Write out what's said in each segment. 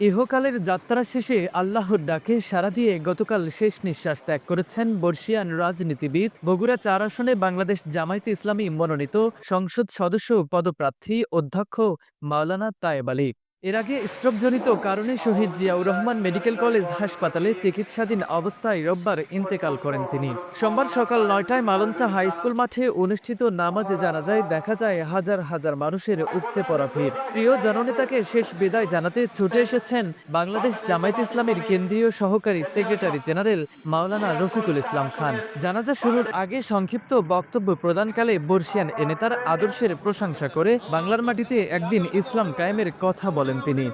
ইহকালের যাত্রা শেষে আল্লাহর ডাকে সারা দিয়ে গতকাল শেষ নিঃশ্বাস ত্যাগ করেছেন বর্ষিয়ান রাজনীতিবিদ। বগুড়া চার আসনে বাংলাদেশ জামায়াতে ইসলামী মনোনীত সংসদ সদস্য পদপ্রার্থী অধ্যক্ষ মাওলানা তায়েব আলী। এর আগে স্ট্রোকজনিত কারণে শহীদ জিয়াউর রহমান মেডিকেল কলেজ হাসপাতালে চিকিৎসাধীন অবস্থায় রোববার ইন্তেকাল করেন তিনি। সোমবার সকাল নয়টায় মালঞ্চা হাই স্কুল মাঠে অনুষ্ঠিত নামাজে জানা যায়, দেখা যায় হাজার হাজার মানুষের উপচে পড়া ভিড়। প্রিয় জননেতাকে শেষ বিদায় জানাতে ছুটে এসেছেন বাংলাদেশ জামায়াত ইসলামের কেন্দ্রীয় সহকারী সেক্রেটারি জেনারেল মাওলানা রফিকুল ইসলাম খান। জানাজা শুরুর আগে সংক্ষিপ্ত বক্তব্য প্রদানকালে বর্ষিয়ান এ নেতার আদর্শের প্রশংসা করে বাংলার মাটিতে একদিন ইসলাম কায়েমের কথা বলেন। তিনি।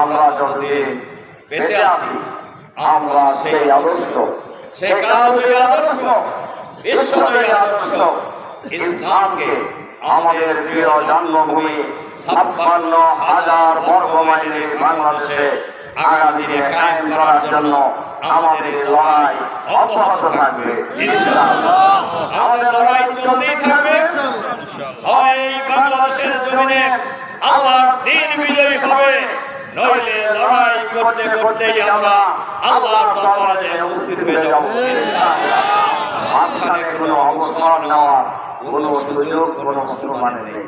আমরা যতদিন বেঁচে আছি, আমরা সেই আদর্শ সেই আদর্শ আদর্শ, ইসলামকে আমাদের প্রিয় জন্মভূমি ছাপ্পান্ন হাজার বর্গ মাইলের বাংলাদেশে আগামী দিনে কায়েম করার জন্য আমাদের লড়াই অব্যাহত থাকবে আমাদের লড়াই চলতেই থাকবে। বাংলাদেশের জমিনে দিন করতেই আমরা আল্লাহর দরবারে যেয়ে উপস্থিত হয়ে যাব ইনশাআল্লাহ। মাঝখানে কোনো অবসর নেওয়ার কোনো সুযোগ কোনো মানে নেই